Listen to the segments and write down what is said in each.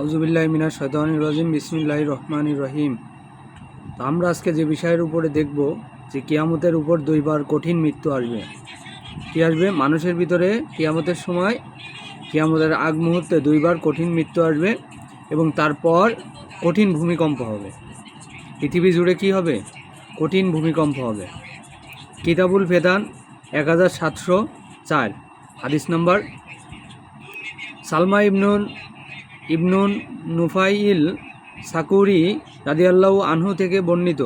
আউজুবিল্লাহ মিনা শৈতান রাজিম বিসমিল্লাহ রহমান রহিম। আমরা আজকে যে বিষয়ের উপরে দেখব যে কিয়ামতের উপর দুইবার কঠিন মৃত্যু আসবে। কী আসবে? মানুষের ভিতরে কিয়ামতের সময় কিয়ামতের আগ মুহূর্তে দুইবার কঠিন মৃত্যু আসবে এবং তারপর কঠিন ভূমিকম্প হবে। পৃথিবী জুড়ে কি হবে? কঠিন ভূমিকম্প হবে। কিতাবুল ফেদান এক হাজার সাতশো চার, হাদিস নম্বর সালমা ইবনুন ইবনুন নুফাইল সাকুরি রাদিয়াল্লাহু আনহু থেকে বর্ণিত।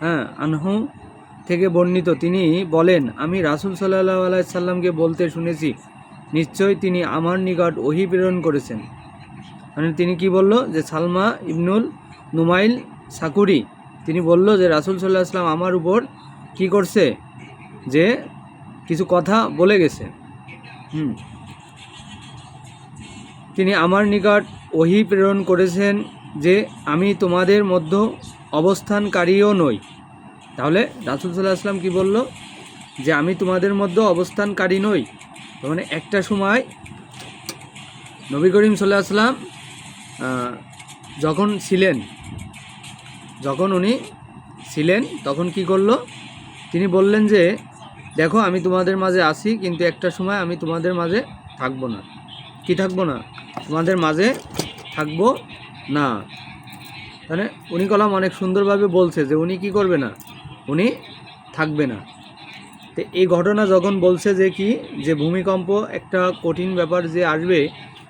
হ্যাঁ আনহু থেকে বর্ণিত। তিনি বলেন, আমি রাসুল সাল্লাহ আলাইসাল্লামকে বলতে শুনেছি নিশ্চয় তিনি আমার নিকট ওহি প্রেরণ করেছেন। মানে তিনি কি বলল? যে সালমা ইবনুল নুমাইল সাকুরি, তিনি বলল যে রাসুল সাল্লাহ আসলাম আমার উপর কি করছে? যে কিছু কথা বলে গেছে। হুম। তিনি আমার নিকট ওহি প্রেরণ করেছেন যে আমি তোমাদের মধ্য অবস্থানকারীও নই। তাহলে রাসুল সাল্লাহ আসলাম কি বলল? যে আমি তোমাদের মধ্যে অবস্থানকারী নই। মানে একটা সময় নবী করিম সাল্লাহ আসলাম যখন ছিলেন, যখন উনি ছিলেন, তখন কি করল? তিনি বললেন যে, দেখো, আমি তোমাদের মাঝে আছি, কিন্তু একটা সময় আমি তোমাদের মাঝে থাকব না। কি থাকব না? তোমাদের মাঝে থাকব না। মানে উনি কলাম অনেক সুন্দরভাবে বলছে যে উনি কি করবে না? উনি থাকবে না। তো এই ঘটনা যখন বলছে যে কি, যে ভূমিকম্প একটা কঠিন ব্যাপার যে আসবে,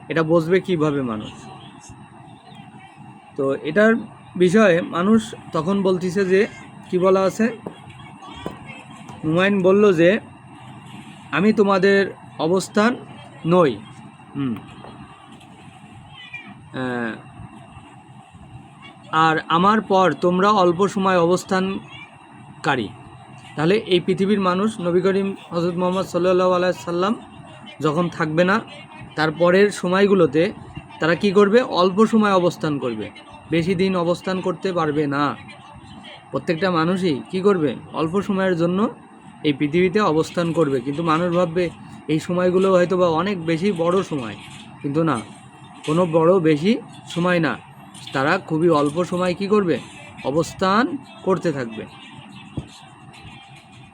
এটা বসবে কীভাবে মানুষ? তো এটার বিষয়ে মানুষ তখন বলতিছে যে, কি বলা আছে? হুমায়ুন বলল যে, আমি তোমাদের অবস্থান নই। হুম। আর আমার পর তোমরা অল্প সময় অবস্থানকারী। তাহলে এই পৃথিবীর মানুষ নবী করিম হজরত মোহাম্মদ সাল্লাহ আলাইসাল্লাম যখন থাকবে না তারপরের সময়গুলোতে তারা কি করবে? অল্প সময় অবস্থান করবে। বেশি দিন অবস্থান করতে পারবে না। প্রত্যেকটা মানুষই কি করবে? অল্প সময়ের জন্য এই পৃথিবীতে অবস্থান করবে। কিন্তু মানুষ ভাববে, এই সময়গুলো হয়তো বা অনেক বেশি বড় সময়। কিন্তু না। কোনো বড় বেশি সময় না। তারা খুবই অল্প সময় কি করবে? অবস্থান করতে থাকবে।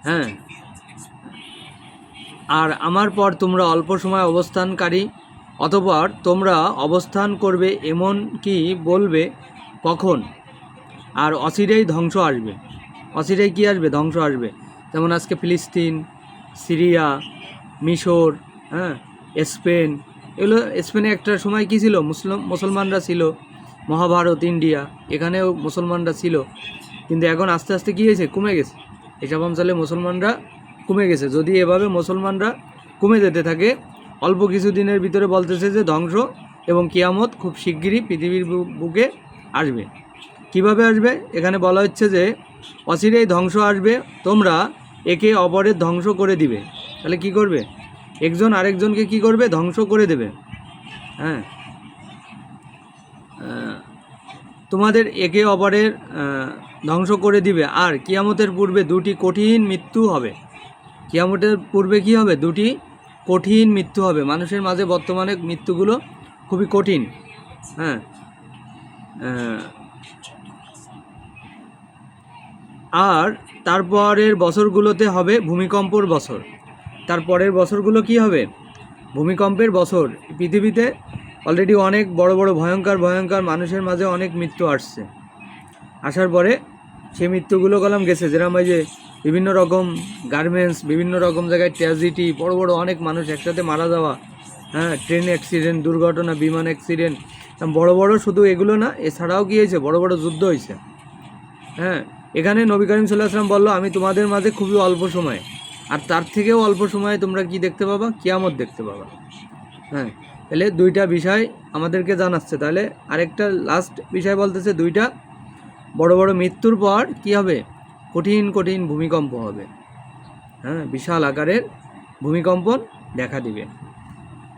হ্যাঁ। আর আমার পর তোমরা অল্প সময় অবস্থানকারী, অতপর তোমরা অবস্থান করবে এমন কি বলবে কখন? আর অচিরেই ধ্বংস আসবে। অচিরেই কি আসবে? ধ্বংস আসবে। যেমন আজকে ফিলিস্তিন, সিরিয়া, মিশর হ্যাঁ স্পেন এগুলো স্পেনে একটা সময় কি ছিল? মুসলিম মুসলমানরা ছিল মহাভারত, ইন্ডিয়া, এখানেও মুসলমানরা ছিল। কিন্তু এখন আস্তে আস্তে কী হয়েছে? কমে গেছে। এসব অঞ্চলে মুসলমানরা কমে গেছে। যদি এভাবে মুসলমানরা কমে যেতে থাকে, অল্প কিছু দিনের ভিতরে বলতেছে যে ধ্বংস এবং কিয়ামত খুব শিগগিরই পৃথিবীর বুকে আসবে। কীভাবে আসবে? এখানে বলা হচ্ছে যে অচিরেই ধ্বংস আসবে। তোমরা একে অপরের ধ্বংস করে দিবে। তাহলে কি করবে? একজন আরেকজনকে কি করবে? ধ্বংস করে দেবে। হ্যাঁ। তোমাদের একে অপরের ধ্বংস করে দিবে। আর কিয়ামতের পূর্বে দুটি কঠিন মৃত্যু হবে। কিয়ামতের পূর্বে কি হবে? দুটি কঠিন মৃত্যু হবে। মানুষের মাঝে বর্তমানে মৃত্যুগুলো খুবই কঠিন। হ্যাঁ। আর তারপরের বছরগুলোতে হবে ভূমিকম্পর বছর। তারপরের বছরগুলো কি হবে? ভূমিকম্পের বছর। পৃথিবীতে অলরেডি অনেক বড় বড় ভয়ঙ্কর ভয়ঙ্কর মানুষের মাঝে অনেক মৃত্যু আসছে। আসার পরে সেই মৃত্যুগুলো কলম গেছে। যেরকম ওই যে বিভিন্ন রকম গার্মেন্টস বিভিন্ন রকম জায়গায় ট্র্যাজেডি বড় বড় অনেক মানুষ একসাথে মারা যাওয়া হ্যাঁ ট্রেন অ্যাক্সিডেন্ট দুর্ঘটনা, বিমান অ্যাক্সিডেন্ট বড় বড় শুধু এগুলো না, এছাড়াও কি হয়েছে? বড় বড় যুদ্ধ হয়েছে। হ্যাঁ এখানে নবী করিম সাল্লাহ আসলাম বলল, আমি তোমাদের মাঝে খুবই অল্প সময় আর তার থেকেও অল্প সময়ে তোমরা কি দেখতে পাবা? কিয়ামত দেখতে পাবা। হ্যাঁ তাহলে দুইটা বিষয় আমাদেরকে জানাচ্ছে। তাহলে আরেকটা লাস্ট বিষয় বলতেছে দুইটা। বড় বড় মৃত্যুর পর কি হবে? কঠিন কঠিন ভূমিকম্প হবে। হ্যাঁ বিশাল আকারের ভূমিকম্পন দেখা দিবে।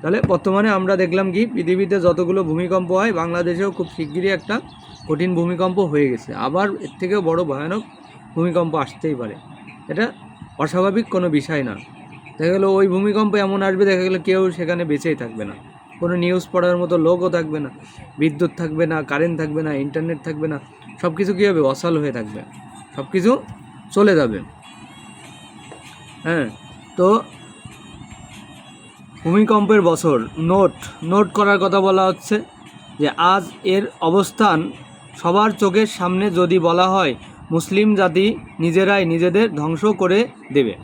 তাহলে বর্তমানে আমরা দেখলাম কি, পৃথিবীতে যতগুলো ভূমিকম্প হয়, বাংলাদেশেও খুব শিগগিরই একটা কঠিন ভূমিকম্প হয়ে গেছে। আবার এর থেকেও বড় ভয়ানক ভূমিকম্প আসতেই পারে। এটা অস্বাভাবিক কোনো বিষয় না। দেখা গেলো ওই ভূমিকম্প এমন আসবে, দেখা গেলো কেউ সেখানে বেঁচেই থাকবে না। কোনো নিউজ পড়ার মতো লোকও থাকবে না, বিদ্যুৎ থাকবে না কারেন্ট থাকবে না ইন্টারনেট থাকবে না সব কিছু কী হবে? অসল হয়ে থাকবে। সব কিছু চলে যাবে। হ্যাঁ তো ভূমিকম্পের বছর নোট নোট করার কথা বলা হচ্ছে যে আজ এর অবস্থান সবার চোখের সামনে যদি বলা হয় মুসলিম জাতি নিজেরাই নিজেদের ধ্বংস করে দেবে।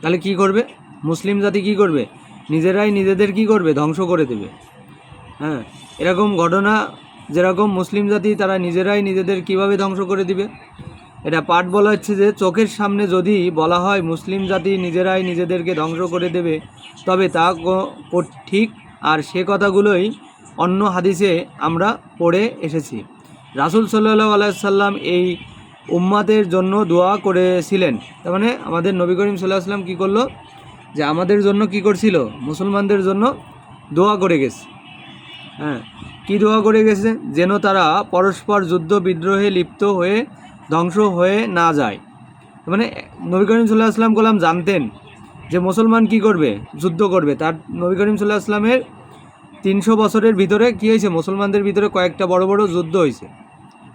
তাহলে কি করবে? মুসলিম জাতি কি করবে? নিজেরাই নিজেদের কি করবে? ধ্বংস করে দেবে। হ্যাঁ এরকম ঘটনা, যেরকম মুসলিম জাতি তারা নিজেরাই নিজেদের কীভাবে ধ্বংস করে দিবে? এটা পাঠ বলা হচ্ছে যে, চোখের সামনে যদি বলা হয় মুসলিম জাতি নিজেরাই নিজেদেরকে ধ্বংস করে দেবে, তবে তা ঠিক, আর সে কথাগুলোই অন্য হাদিসে আমরা পড়ে এসেছি। রাসুল সাল্লাহ আলাইসাল্লাম এই উম্মাদের জন্য দোয়া করেছিলেন। তার মানে আমাদের নবী করিম সাল্লাহ সাল্লাম কী করল? যে আমাদের জন্য কি করছিল? মুসলমানদের জন্য দোয়া করে গেছে। হ্যাঁ কি দোয়া করে গেছে? যেন তারা পরস্পর যুদ্ধ বিদ্রোহে লিপ্ত হয়ে ধ্বংস হয়ে না যায়। মানে নবী করিম সাল্লাহ আসলাম গোলাম জানতেন যে মুসলমান কি করবে, যুদ্ধ করবে। তার নবী করিম সাল্লাহ আসলামের তিনশো বছরের ভিতরে কী হয়েছে? মুসলমানদের ভিতরে কয়েকটা বড় বড় যুদ্ধ হয়েছে।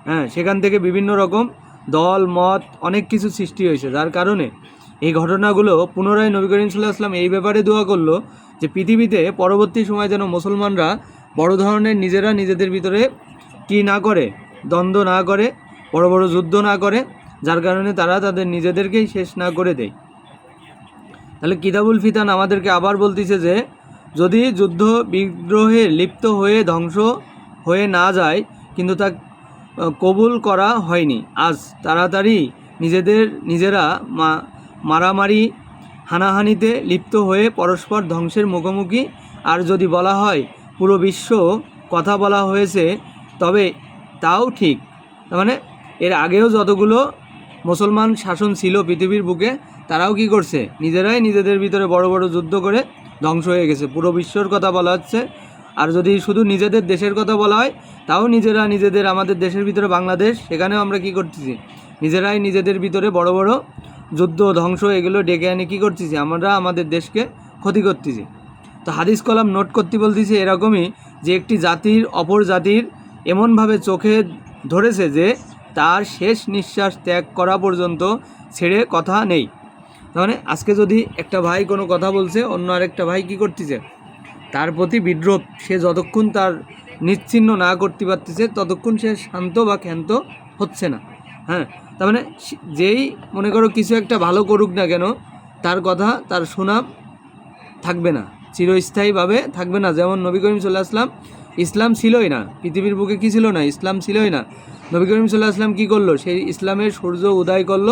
হ্যাঁ সেখান থেকে বিভিন্ন রকম দল, মত, অনেক কিছু সৃষ্টি হয়েছে। যার কারণে এই ঘটনাগুলো পুনরায় নবী করিম সাল্লাহ আসলাম এই ব্যাপারে দোয়া করল যে পৃথিবীতে পরবর্তী সময় যেন মুসলমানরা বড় ধরনের নিজেরা নিজেদের ভিতরে কি না করে, দ্বন্দ্ব না করে, বড় বড় যুদ্ধ না করে, যার কারণে তারা তাদের নিজেদেরকেই শেষ না করে দেয়। তাহলে কিতাবুল ফিতান আমাদেরকে আবার বলতেছে যে, যদি যুদ্ধ বিগ্রহে লিপ্ত হয়ে ধ্বংস হয়ে না যায়, কিন্তু তা কবুল করা হয়নি। আজ তাড়াতাড়ি নিজেদের, নিজেরা মারামারি হানাহানিতে লিপ্ত হয়ে পরস্পর ধ্বংসের মুখোমুখি। আর যদি বলা হয় পুরো বিশ্ব কথা বলা হয়েছে, তবে তাও ঠিক। মানে এর আগেও যতগুলো মুসলমান শাসন ছিল পৃথিবীর বুকে, তারাও কি করছে? নিজেরাই নিজেদের ভিতরে বড় বড় যুদ্ধ করে ধ্বংস হয়ে গেছে। পুরো বিশ্বর কথা বলা হচ্ছে। আর যদি শুধু নিজেদের দেশের কথা বলা হয়, তাও নিজেরা নিজেদের আমাদের দেশের ভিতরে বাংলাদেশ, সেখানেও আমরা কি করতেছি? নিজেরাই নিজেদের ভিতরে বড় বড় যুদ্ধ, ধ্বংস, এগুলো ডেকে আনে কী করতেছি? আমরা আমাদের দেশকে ক্ষতি করতেছি। তো হাদিস কলাম নোট করতে বলতেছি এরকমই যে একটি জাতির অপর জাতির এমনভাবে চোখে ধরেছে যে তার শেষ নিঃশ্বাস ত্যাগ করা পর্যন্ত ছেড়ে কথা নেই। মানে আজকে যদি একটা ভাই কোনো কথা বলছে, অন্য আরেকটা ভাই কি করতেছে? তার প্রতি বিদ্রোপ সে যতক্ষণ তার নিচ্ছিন্ন না করতে পারতেছে, ততক্ষণ সে শান্ত বা ক্ষান্ত হচ্ছে না। হ্যাঁ তার মানে যেই মনে করো কিছু একটা ভালো করুক না কেন, তার কথা, তার সুনাম থাকবে না। চিরস্থায়ীভাবে থাকবে না। যেমন নবী করিম সাল্লাহ আসলাম ইসলাম ছিলই না। পৃথিবীর বুকে কী ছিল না? ইসলাম ছিলই না। নবী করিম সাল্লাহ আসলাম কী করল? সেই ইসলামের সূর্য উদয় করল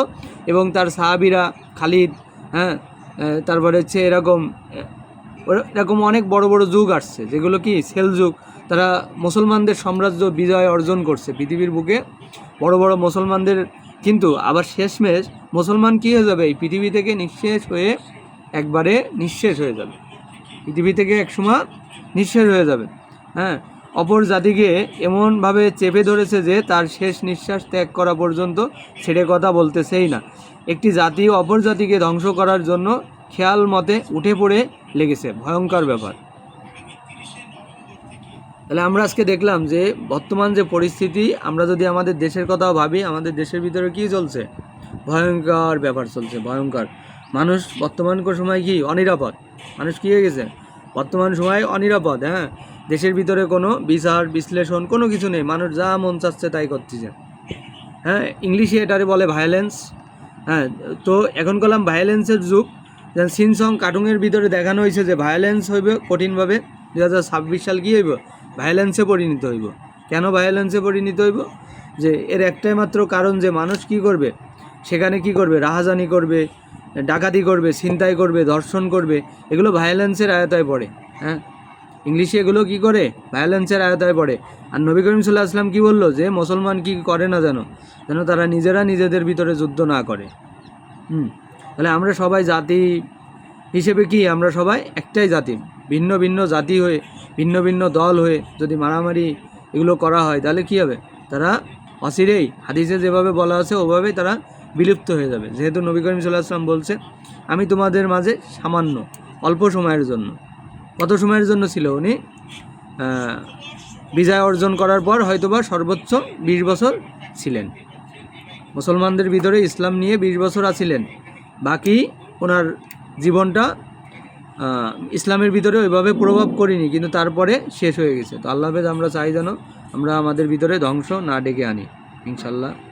এবং তার সাহাবিরা, খালিদ হ্যাঁ তারপরে হচ্ছে এরকম এরকম অনেক বড় বড় যুগ আসছে, যেগুলো কি সেল যুগ। তারা মুসলমানদের সাম্রাজ্য বিজয় অর্জন করছে, পৃথিবীর বুকে। বড় বড় মুসলমানদের কিন্তু আবার শেষমেশ মুসলমান কী হয়ে যাবে? এই পৃথিবী থেকে নিঃশেষ হয়ে একবারে নিঃশেষ হয়ে যাবে। পৃথিবী থেকে একসময় নিঃশেষ হয়ে যাবে। হ্যাঁ অপর জাতিকে এমনভাবে চেপে ধরেছে যে তার শেষ নিঃশ্বাস ত্যাগ করা পর্যন্ত ছেড়ে কথা বলতেছেই না। একটি জাতি অপর জাতিকে ধ্বংস করার জন্য খেয়াল মতে উঠে পড়ে লেগেছে। ভয়ঙ্কর ব্যাপার। তাহলে আমরা আজকে দেখলাম যে, বর্তমান যে পরিস্থিতি, আমরা যদি আমাদের দেশের কথাও ভাবি, আমাদের দেশের ভিতরে কি চলছে? ভয়ঙ্কর ব্যাপার চলছে, ভয়ঙ্কর। মানুষ বর্তমান সময় কি? অনিরাপদ। মানুষ কী হয়ে গেছে? বর্তমান সময় অনিরাপদ হ্যাঁ? দেশের ভিতরে কোনো বিচার, বিশ্লেষণ, কোনো কিছু নেই। মানুষ যা মন চাচ্ছে তাই করতেছে। হ্যাঁ ইংলিশে এটারে বলে ভায়োলেন্স হ্যাঁ তো এখন কলাম ভায়োলেন্সের যুগ যেমন সিনসং কার্টুনের ভিতরে দেখানো হয়েছে যে ভায়োলেন্স হইবে কঠিনভাবে। দু হাজার ছাব্বিশ সাল কী হইব? ভায়োলেন্সে পরিণত হইব। কেন ভায়োলেন্সে পরিণত হইব? যে এর একটাই মাত্র কারণ যে মানুষ কি করবে? সেখানে কি করবে? রাহাজানি করবে, ডাকাতি করবে, ছিনতাই করবে, ধর্ষণ করবে, এগুলো ভায়োলেন্সের আয়তায় পড়ে হ্যাঁ? ইংলিশে এগুলো কি করে? ভায়োলেন্সের আয়তায় পড়ে। আর নবী করিম সাল্লাহ আসলাম কী বলল যে, মুসলমান কি করে না যেন যেন তারা নিজেরা নিজেদের ভিতরে যুদ্ধ না করে। হুম। তাহলে আমরা সবাই জাতি হিসেবে কি? আমরা সবাই একটাই জাতি। ভিন্ন ভিন্ন জাতি হয়ে, ভিন্ন ভিন্ন দল হয়ে যদি মারামারি এগুলো করা হয়, তাহলে কি হবে? তারা অচিরেই হাদিসে যেভাবে বলা আছে, ওভাবেই তারা বিলুপ্ত হয়ে যাবে। যেহেতু নবী করিম সাল্লাহ আসলাম বলছে আমি তোমাদের মাঝে সামান্য, অল্প সময়ের জন্য। কত সময়ের জন্য ছিল উনি? বিজয় অর্জন করার পর হয়তোবা সর্বোচ্চ বিশ বছর ছিলেন। মুসলমানদের ভিতরে ইসলাম নিয়ে বিশ বছর আছিলেন। বাকি ওনার জীবনটা ইসলামের ভিতরে ওইভাবে প্রভাব করিনি, কিন্তু তারপরে শেষ হয়ে গেছে। তো আল্লাহ আমরা চাই যেন আমরা আমাদের ভিতরে ধ্বংস না ডেকে আনি, ইনশাল্লাহ।